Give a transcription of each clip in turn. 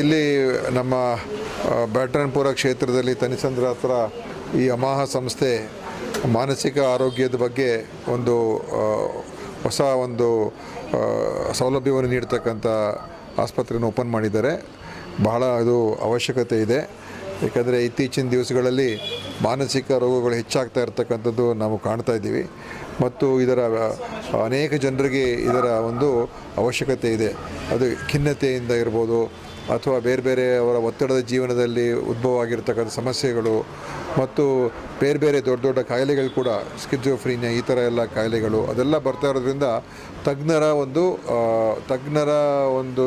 ಇಲ್ಲಿ ನಮ್ಮ ಬ್ಯಾಟ್ರನ್ಪುರ ಕ್ಷೇತ್ರದಲ್ಲಿ ತನಿಸಂದ್ರ ಹತ್ರ ಈ ಅಮಾಹ ಸಂಸ್ಥೆ ಮಾನಸಿಕ ಆರೋಗ್ಯದ ಬಗ್ಗೆ ಒಂದು ಹೊಸ ಒಂದು ಸೌಲಭ್ಯವನ್ನು ನೀಡ್ತಕ್ಕಂಥ ಆಸ್ಪತ್ರೆಯನ್ನು ಓಪನ್ ಮಾಡಿದ್ದಾರೆ. ಬಹಳ ಅದು ಅವಶ್ಯಕತೆ ಇದೆ. ಏಕೆಂದರೆ ಇತ್ತೀಚಿನ ದಿವಸಗಳಲ್ಲಿ ಮಾನಸಿಕ ರೋಗಗಳು ಹೆಚ್ಚಾಗ್ತಾ ಇರ್ತಕ್ಕಂಥದ್ದು ನಾವು ಕಾಣ್ತಾ ಇದ್ದೀವಿ. ಮತ್ತು ಇದರ ಅನೇಕ ಜನರಿಗೆ ಇದರ ಒಂದು ಅವಶ್ಯಕತೆ ಇದೆ. ಅದು ಖಿನ್ನತೆಯಿಂದ ಇರ್ಬೋದು ಅಥವಾ ಬೇರೆ ಬೇರೆ ಅವರ ಒತ್ತಡದ ಜೀವನದಲ್ಲಿ ಉದ್ಭವ ಆಗಿರ್ತಕ್ಕಂಥ ಸಮಸ್ಯೆಗಳು ಮತ್ತು ಬೇರೆ ಬೇರೆ ದೊಡ್ಡ ದೊಡ್ಡ ಕಾಯಿಲೆಗಳು ಕೂಡ ಸ್ಕಿಜೋಫ್ರೀನಿಯಾ ಈ ಥರ ಎಲ್ಲ ಕಾಯಿಲೆಗಳು, ಅದೆಲ್ಲ ಬರ್ತಾ ಇರೋದ್ರಿಂದ ತಜ್ಞರ ಒಂದು ತಜ್ಞರ ಒಂದು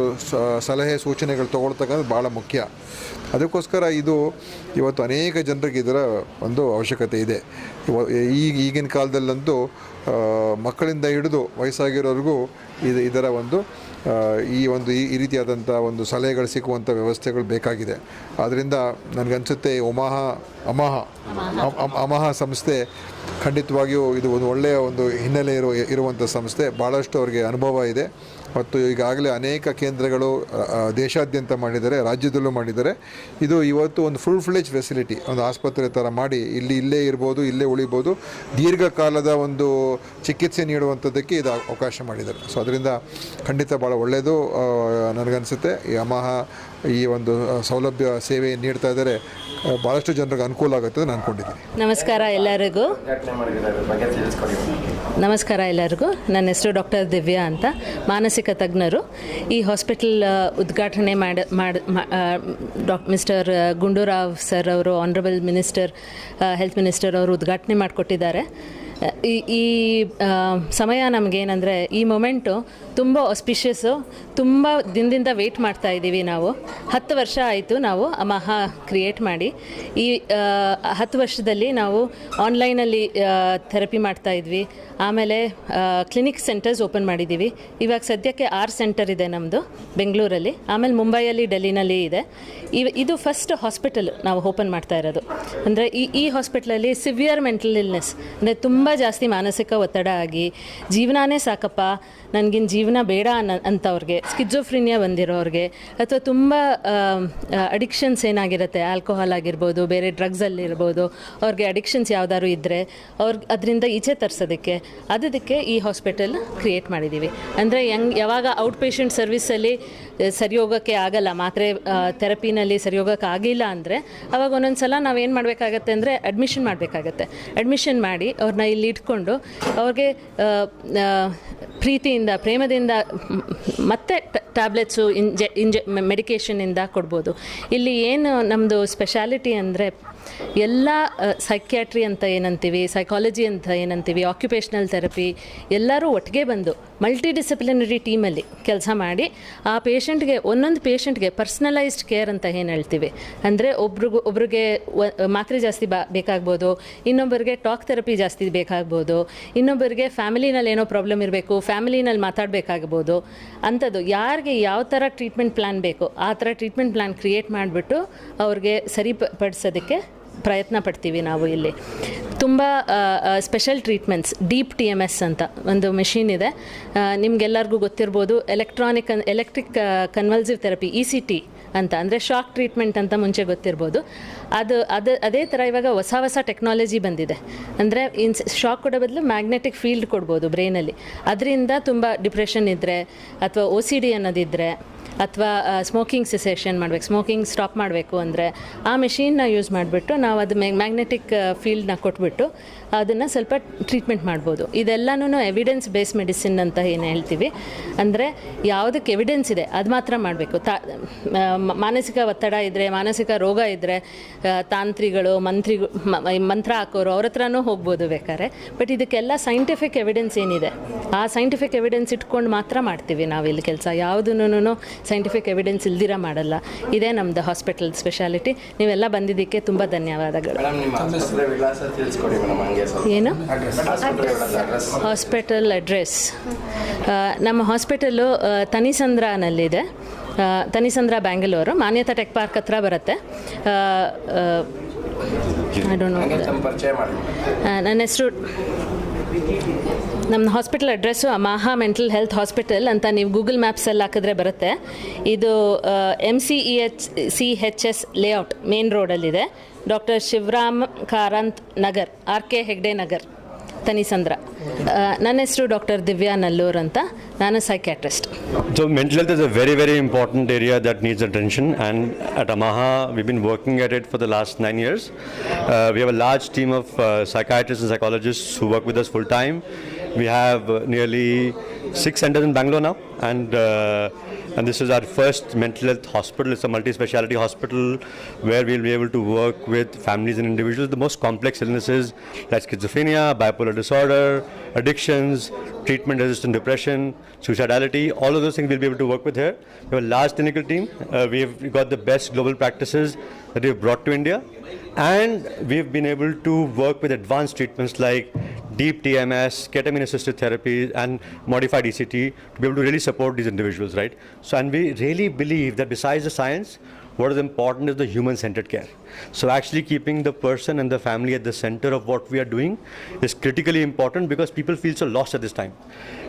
ಸಲಹೆ ಸೂಚನೆಗಳು ತೊಗೊಳ್ತಕ್ಕಂಥದ್ದು ಭಾಳ ಮುಖ್ಯ. ಅದಕ್ಕೋಸ್ಕರ ಇದು ಇವತ್ತು ಅನೇಕ ಜನರಿಗೆ ಇದರ ಒಂದು ಅವಶ್ಯಕತೆ ಇದೆ. ಈಗ ಈಗಿನ ಕಾಲದಲ್ಲಂತೂ ಮಕ್ಕಳಿಂದ ಹಿಡಿದು ವಯಸ್ಸಾಗಿರೋರಿಗೂ ಇದು ಇದರ ಒಂದು ಈ ಒಂದು ಈ ರೀತಿಯಾದಂಥ ಒಂದು ಸಲಹೆಗಳು ಸಿಗುವಂಥ ವ್ಯವಸ್ಥೆಗಳು ಬೇಕಾಗಿದೆ. ಆದ್ದರಿಂದ ನನಗನ್ಸುತ್ತೆ ಒಮಾಹ, ಅಮಾಹ ಅಮಾಹ ಅಮ್- ಅಮಹ ಸಂಸ್ಥೆ ಖಂಡಿತವಾಗಿಯೂ ಇದು ಒಂದು ಒಳ್ಳೆಯ ಒಂದು ಹಿನ್ನೆಲೆ ಇರುವ, ಇರುವಂಥ ಸಂಸ್ಥೆ. ಭಾಳಷ್ಟು ಅವರಿಗೆ ಅನುಭವ ಇದೆ. ಮತ್ತು ಈಗಾಗಲೇ ಅನೇಕ ಕೇಂದ್ರಗಳು ದೇಶಾದ್ಯಂತ ಮಾಡಿದ್ದಾರೆ ರಾಜ್ಯದಲ್ಲೂ ಮಾಡಿದ್ದಾರೆ. ಇದು ಇವತ್ತು ಒಂದು ಫುಲ್ ಫ್ಲೆಜ್ ಫೆಸಿಲಿಟಿ ಒಂದು ಆಸ್ಪತ್ರೆ ಥರ ಮಾಡಿ ಇಲ್ಲಿ ಇಲ್ಲೇ ಇರ್ಬೋದು ಇಲ್ಲೇ ಉಳಿಬೋದು ದೀರ್ಘಕಾಲದ ಒಂದು ಚಿಕಿತ್ಸೆ ನೀಡುವಂಥದ್ದಕ್ಕೆ ಇದು ಅವಕಾಶ ಮಾಡಿದ್ದಾರೆ. ಸೊ ಅದರಿಂದ ಖಂಡಿತ ಭಾಳ ಒಳ್ಳೆಯದು ನನಗನ್ಸುತ್ತೆ. ಈ ಅಮಹ ಈ ಒಂದು ಸೌಲಭ್ಯ ಸೇವೆ ನೀಡ್ತಾ ಇದ್ದಾರೆ ಭಾಳಷ್ಟು ಜನರಿಗೆ ಅನುಕೂಲ ಆಗುತ್ತೆ ಅಂತ ನಾನು ಅಂದ್ಕೊಂಡಿದ್ದೀನಿ ನಮಸ್ಕಾರ ಎಲ್ಲರಿಗೂ. ನಮಸ್ಕಾರ ಎಲ್ಲರಿಗೂ. ನನ್ನ ಹೆಸರು ಡಾಕ್ಟರ್ ದಿವ್ಯಾ ಅಂತ. ಮಾನಸಿಕ ತಜ್ಞರು ಈ ಹಾಸ್ಪಿಟಲ್ ಉದ್ಘಾಟನೆ ಮಾಡ ಮಾಡ ಡಾಕ್ ಮಿಸ್ಟರ್ ಗುಂಡೂರಾವ್ ಸರ್ ಅವರು ಆನರಬಲ್ ಮಿನಿಸ್ಟರ್ ಹೆಲ್ತ್ ಮಿನಿಸ್ಟರ್ ಅವರು ಉದ್ಘಾಟನೆ ಮಾಡಿಕೊಟ್ಟಿದ್ದಾರೆ. ಈ ಈ ಸಮಯ ನಮಗೇನಂದರೆ ಈ ಮೊಮೆಂಟು ತುಂಬ ಆಸ್ಪಿಷಿಯಸ್ಸು ತುಂಬ ದಿನದಿಂದ ವೆಯ್ಟ್ ಮಾಡ್ತಾ ಇದ್ದೀವಿ ನಾವು. ಹತ್ತು ವರ್ಷ ಆಯಿತು ನಾವು ಮಹಾ ಕ್ರಿಯೇಟ್ ಮಾಡಿ. ಈ ಹತ್ತು ವರ್ಷದಲ್ಲಿ ನಾವು ಆನ್ಲೈನಲ್ಲಿ ಥೆರಪಿ ಮಾಡ್ತಾ ಇದ್ವಿ. ಆಮೇಲೆ ಕ್ಲಿನಿಕ್ ಸೆಂಟರ್ಸ್ ಓಪನ್ ಮಾಡಿದ್ದೀವಿ. ಇವಾಗ ಸದ್ಯಕ್ಕೆ ಆರು ಸೆಂಟರ್ ಇದೆ ನಮ್ಮದು ಬೆಂಗಳೂರಲ್ಲಿ. ಆಮೇಲೆ ಮುಂಬೈಯಲ್ಲಿ, ಡೆಲ್ಲಿನಲ್ಲಿ ಇದೆ. ಇವ, ಇದು ಫಸ್ಟ್ ಹಾಸ್ಪಿಟಲ್ ನಾವು ಓಪನ್ ಮಾಡ್ತಾ ಇರೋದು. ಅಂದರೆ ಈ ಈ ಹಾಸ್ಪಿಟ್ಲಲ್ಲಿ ಸಿವಿಯರ್ ಮೆಂಟಲ್ ಇಲ್ನೆಸ್ ಅಂದರೆ ತುಂಬ ಜಾಸ್ತಿ ಮಾನಸಿಕ ಒತ್ತಡ ಆಗಿ, ಜೀವನಾನೇ ಸಾಕಪ್ಪ. ನನಗಿನ್ ಜೀವನ ಬೇಡ ಅನ್ನ ಅಂಥವ್ರಿಗೆ ಸ್ಕಿಜೋಫ್ರಿನಿಯಾ ಬಂದಿರೋರಿಗೆ. ಅಥವಾ ತುಂಬ ಅಡಿಕ್ಷನ್ಸ್ ಏನಾಗಿರುತ್ತೆ? ಆಲ್ಕೋಹಾಲ್ ಆಗಿರ್ಬೋದು, ಬೇರೆ ಡ್ರಗ್ಸಲ್ಲಿರ್ಬೋದು ಅವ್ರಿಗೆ ಅಡಿಕ್ಷನ್ಸ್ ಯಾವ್ದಾದ್ರು ಇದ್ದರೆ ಅವ್ರಿಗೆ ಅದರಿಂದ ಈಚೆ ತರಿಸೋದಕ್ಕೆ. ಅದಕ್ಕೆ ಈ ಹಾಸ್ಪಿಟಲ್ ಕ್ರಿಯೇಟ್ ಮಾಡಿದ್ದೀವಿ ಅಂದರೆ ಹೆಂಗ್ ಯಾವಾಗ ಔಟ್ ಪೇಷಂಟ್ ಸರ್ವಿಸಲ್ಲಿ ಸರಿ ಹೋಗೋಕ್ಕೆ ಆಗಲ್ಲ, ಮಾತ್ರೆ ಥೆರಪಿನಲ್ಲಿ ಸರಿ ಹೋಗೋಕ್ಕೆ ಆಗಿಲ್ಲ ಅಂದರೆ, ಅವಾಗ ಒಂದೊಂದು ಸಲ ನಾವೇನು ಮಾಡಬೇಕಾಗತ್ತೆ ಅಂದರೆ ಅಡ್ಮಿಷನ್ ಮಾಡಬೇಕಾಗತ್ತೆ. ಅಡ್ಮಿಷನ್ ಮಾಡಿ ಅವ್ರನ್ನ ಇಲ್ಲಿ ಇಟ್ಕೊಂಡು ಅವ್ರಿಗೆ ಪ್ರೀತಿಯಿಂದ, ಪ್ರೇಮದಿಂದ ಮ್, ಮತ್ತೆ ಟ್ಯಾಬ್ಲೆಟ್ಸು ಇಂಜೆ ಇಂಜೆ ಮೆಡಿಕೇಷನಿಂದ ಕೊಡ್ಬೋದು. ಇಲ್ಲಿ ಏನು ನಮ್ಮದು ಸ್ಪೆಷಾಲಿಟಿ ಅಂದರೆ ಎಲ್ಲ ಸೈಕ್ಯಾಟ್ರಿ ಅಂತ ಏನಂತೀವಿ ಸೈಕಾಲಜಿ ಅಂತ ಏನಂತೀವಿ ಆಕ್ಯುಪೇಷನಲ್ ಥೆರಪಿ ಎಲ್ಲರೂ ಒಟ್ಟಿಗೆ ಬಂದು ಮಲ್ಟಿ ಡಿಸಿಪ್ಲಿನರಿ ಟೀಮಲ್ಲಿ ಕೆಲಸ ಮಾಡಿ, ಆ ಪೇಷಂಟ್ಗೆ ಒಂದೊಂದು ಪೇಷಂಟ್ಗೆ ಪರ್ಸ್ನಲೈಸ್ಡ್ ಕೇರ್ ಅಂತ ಏನು ಹೇಳ್ತೀವಿ? ಅಂದರೆ ಒಬ್ರಿಗೂ, ಒಬ್ರಿಗೆ ಮಾತ್ರೆ ಜಾಸ್ತಿ ಬಾ, ಬೇಕಾಗ್ಬೋದು, ಇನ್ನೊಬ್ಬರಿಗೆ ಟಾಕ್ ಥೆರಪಿ ಜಾಸ್ತಿ ಬೇಕಾಗ್ಬೋದು, ಇನ್ನೊಬ್ಬರಿಗೆ ಫ್ಯಾಮಿಲಿನಲ್ಲಿ ಏನೋ ಪ್ರಾಬ್ಲಮ್ ಇರಬೇಕು ಫ್ಯಾಮಿಲಿನಲ್ಲಿ ಮಾತಾಡಬೇಕಾಗ್ಬೋದು, ಅಂಥದ್ದು. ಯಾರಿಗೆ ಯಾವ ಥರ ಟ್ರೀಟ್ಮೆಂಟ್ ಪ್ಲ್ಯಾನ್ ಬೇಕು, ಆ ಥರ ಟ್ರೀಟ್ಮೆಂಟ್ ಪ್ಲ್ಯಾನ್ ಕ್ರಿಯೇಟ್ ಮಾಡಿಬಿಟ್ಟು ಅವ್ರಿಗೆ ಸರಿಪಡಿಸೋದಕ್ಕೆ ಪ್ರಯತ್ನ ಪಡ್ತೀವಿ ನಾವು ಇಲ್ಲಿ. ತುಂಬ special treatments deep T M S ಅಂತ ಒಂದು ಮೆಷಿನ್ ಇದೆ. ನಿಮ್ಗೆಲ್ಲರಿಗೂ ಗೊತ್ತಿರ್ಬೋದು electronic electric convulsive therapy E C T ಅಂತ, ಅಂದರೆ ಶಾಕ್ ಟ್ರೀಟ್ಮೆಂಟ್ ಅಂತ ಮುಂಚೆ ಗೊತ್ತಿರ್ಬೋದು. ಅದು ಅದು, ಅದೇ ಥರ ಇವಾಗ ಹೊಸ ಹೊಸ ಟೆಕ್ನಾಲಜಿ ಬಂದಿದೆ. ಅಂದರೆ ಇನ್ಸ್ ಶಾಕ್ ಕೊಡೋ ಬದಲು ಮ್ಯಾಗ್ನೆಟಿಕ್ ಫೀಲ್ಡ್ ಕೊಡ್ಬೋದು ಬ್ರೈನಲ್ಲಿ ಅದರಿಂದ ತುಂಬ ಡಿಪ್ರೆಷನ್ ಇದ್ದರೆ ಅಥವಾ ಒ ಸಿ ಡಿ ಅನ್ನೋದಿದ್ದರೆ ಅಥವಾ ಸ್ಮೋಕಿಂಗ್ ಸೆಸೇಷನ್ ಮಾಡಬೇಕು ಸ್ಮೋಕಿಂಗ್ ಸ್ಟಾಪ್ ಮಾಡಬೇಕು ಅಂದರೆ ಆ ಮೆಷಿನ್ನ ಯೂಸ್ ಮಾಡಿಬಿಟ್ಟು ನಾವು ಅದು ಮ್ಯಾಗ್ನೆಟಿಕ್ ಫೀಲ್ಡ್ನ ಕೊಟ್ಬಿಟ್ಟು ಅದನ್ನು ಸ್ವಲ್ಪ ಟ್ರೀಟ್ಮೆಂಟ್ ಮಾಡ್ಬೋದು. ಇದೆಲ್ಲನೂ ಎವಿಡೆನ್ಸ್ ಬೇಸ್ ಮೆಡಿಸಿನ್ ಅಂತ ಏನು ಹೇಳ್ತೀವಿ? ಅಂದರೆ ಯಾವುದಕ್ಕೆ ಎವಿಡೆನ್ಸ್ ಇದೆ, ಅದು ಮಾತ್ರ ಮಾಡಬೇಕು. ತಾ ಮಾನಸಿಕ ಒತ್ತಡ ಇದ್ದರೆ ಮಾನಸಿಕ ರೋಗ ಇದ್ದರೆ ತಾಂತ್ರಿಗಳು ಮಂತ್ರಿ ಮಂತ್ರ ಹಾಕೋರು ಅವ್ರ ಹತ್ರನೂ ಹೋಗ್ಬೋದು ಬೇಕಾದ್ರೆ. ಬಟ್ ಇದಕ್ಕೆಲ್ಲ ಸೈಂಟಿಫಿಕ್ ಎವಿಡೆನ್ಸ್ ಏನಿದೆ? ಆ ಸೈಂಟಿಫಿಕ್ ಎವಿಡೆನ್ಸ್ ಇಟ್ಕೊಂಡು ಮಾತ್ರ ಮಾಡ್ತೀವಿ ನಾವು ಇಲ್ಲಿ ಕೆಲಸ. ಯಾವುದನ್ನು ಸೈಂಟಿಫಿಕ್ ಎವಿಡೆನ್ಸ್ ಇಲ್ದಿರ ಮಾಡಲ್ಲ. ಇದೇ ನಮ್ದು ಹಾಸ್ಪಿಟಲ್ ಸ್ಪೆಷಾಲಿಟಿ ನೀವೆಲ್ಲ ಬಂದಿದ್ದಕ್ಕೆ ತುಂಬ ಧನ್ಯವಾದಗಳು. ಏನು? ಹಾಸ್ಪಿಟಲ್ ಅಡ್ರೆಸ್ ನಮ್ಮ ಹಾಸ್ಪಿಟಲು ತನಿಸಂದ್ರನಲ್ಲಿದೆ ತನಿಸಂದ್ರ ಬ್ಯಾಂಗ್ಳೂರು ಮಾನ್ಯತಾ ಟೆಕ್ ಪಾರ್ಕ್ ಹತ್ರ ಬರುತ್ತೆ. ನನ್ನ ಹೆಸರು ನಮ್ಮ hospital address Maha mental health hospital ಅಂತ ನೀವು ಗೂಗಲ್ ಮ್ಯಾಪ್ಸಲ್ಲಿ ಹಾಕಿದ್ರೆ ಬರುತ್ತೆ. ಇದು M C E H C H S layout main ರೋಡಲ್ಲಿದೆ doctor Shivaram Karanth Nagar R K Hegde Nagar Thanisandra ನನ್ನ ಹೆಸರು ಡಾಕ್ಟರ್ ದಿವ್ಯಾ ನಲ್ಲೂರ್ ಅಂತ. ನಾನು psychiatrist So mental health is a very very important area that needs attention, and at Amaha, we've been working at it for the last nine years. Uh, we have a large team of uh, psychiatrists and psychologists who work with us full. We have uh, nearly six centers in Bangalore now, and uh, and this is our first mental health hospital. It's a multi-speciality hospital where we'll be able to work with families and individuals. The most complex illnesses like schizophrenia, bipolar disorder, addictions, treatment-resistant depression, suicidality, all of those things we'll be able to work with here. We have a large clinical team. Uh, we've got the best global practices that we've brought to India. And we've been able to work with advanced treatments like deep TMS, ketamine assisted therapy, and modified ECT to be able to really support these individuals, right? So, and we really believe that besides the science, what is important is the human centered care. So, actually keeping the person and the family at the center of what we are doing is critically important because people feel so lost at this time.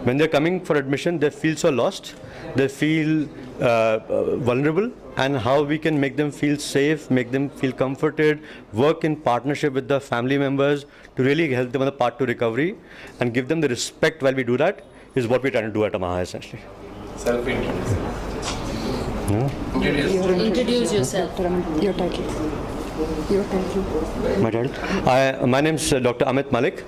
When they're coming for admission, they feel so lost, they feel uh, uh, vulnerable, and how we can make them feel safe, make them feel comforted, work in partnership with the family members to really help them on the path to recovery and give them the respect while we do that is what we're trying to do at Amaha essentially. Self-introduction. Yeah. Introduce, your introduce yourself. Your title. Your title. My title. I, my name is uh, Dr. Amit Malik.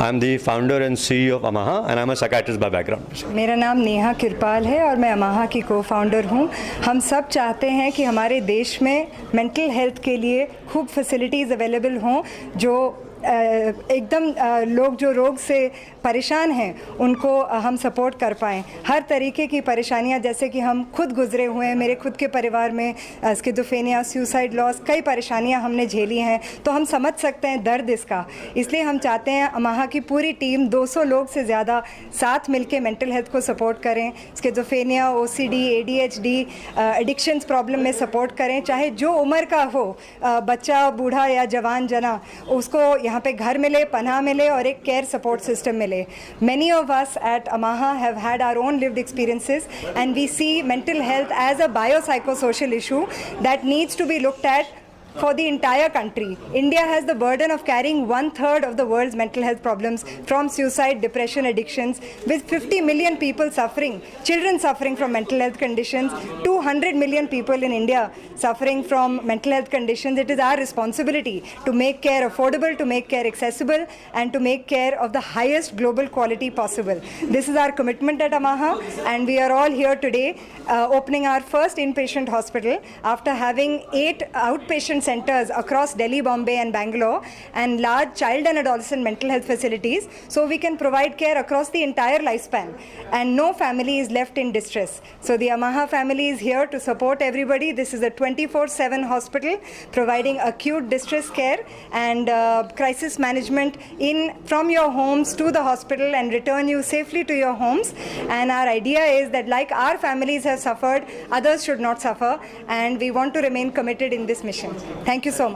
I am the founder and C of Amaha and I am psychiatrist by background मेरा नाम नेहा किरपाल है और मैं अमाहा की को founder हूँ हम सब चाहते हैं कि हमारे देश में मेंटल हेल्थ के लिए खूब फैसिलिटीज़ अवेलेबल हों जो एकदम लोग जो रोग से परेशान हैं, उनको हम सपोर्ट कर पाएँ। हर तरीके की परेशानियाँ, जैसे कि हम खुद गुजरे हुए हैं, मेरे खुद के परिवार में स्किजोफेनिया सुसाइड लॉस कई परेशानियाँ हमने झेली हैं तो हम समझ सकते हैं दर्द इसका। इसलिए हम चाहते हैं अमाहा की पूरी टीम 200 लोग से ज़्यादा साथ मिलके मेंटल हेल्थ को सपोर्ट करें schizophrenia O C D A D H D problem में सपोर्ट करें, चाहे जो उम्र का हो बच्चा, बूढ़ा या जवान जना, उसको यहाँ पे घर मिले, पनाह मिले और एक केयर सपोर्ट सिस्टम मिले। Many of us at Amaha have had our own lived experiences and we see mental health as a biopsychosocial issue that needs to be looked at for the entire country. India has the burden of carrying one third of the world's mental health problems from suicide, depression, addictions, with 50 million people suffering, children suffering from mental health conditions, 200 million people in India suffering from mental health conditions. It is our responsibility to make care affordable, to make care accessible, and to make care of the highest global quality possible. This is our commitment at Amaha, and we are all here today uh, opening our first inpatient hospital after having eight outpatient centers across Delhi, Bombay, and Bangalore, and large child and adolescent mental health facilities, so we can provide care across the entire lifespan, and no family is left in distress. So the Amaha family is here to support everybody. This is a 24/7 hospital providing acute distress care and uh, crisis management in from your homes to the hospital and return you safely to your homes. And our idea is that like our families have suffered, others should not suffer, and we want to remain committed in this mission. Thank you so much.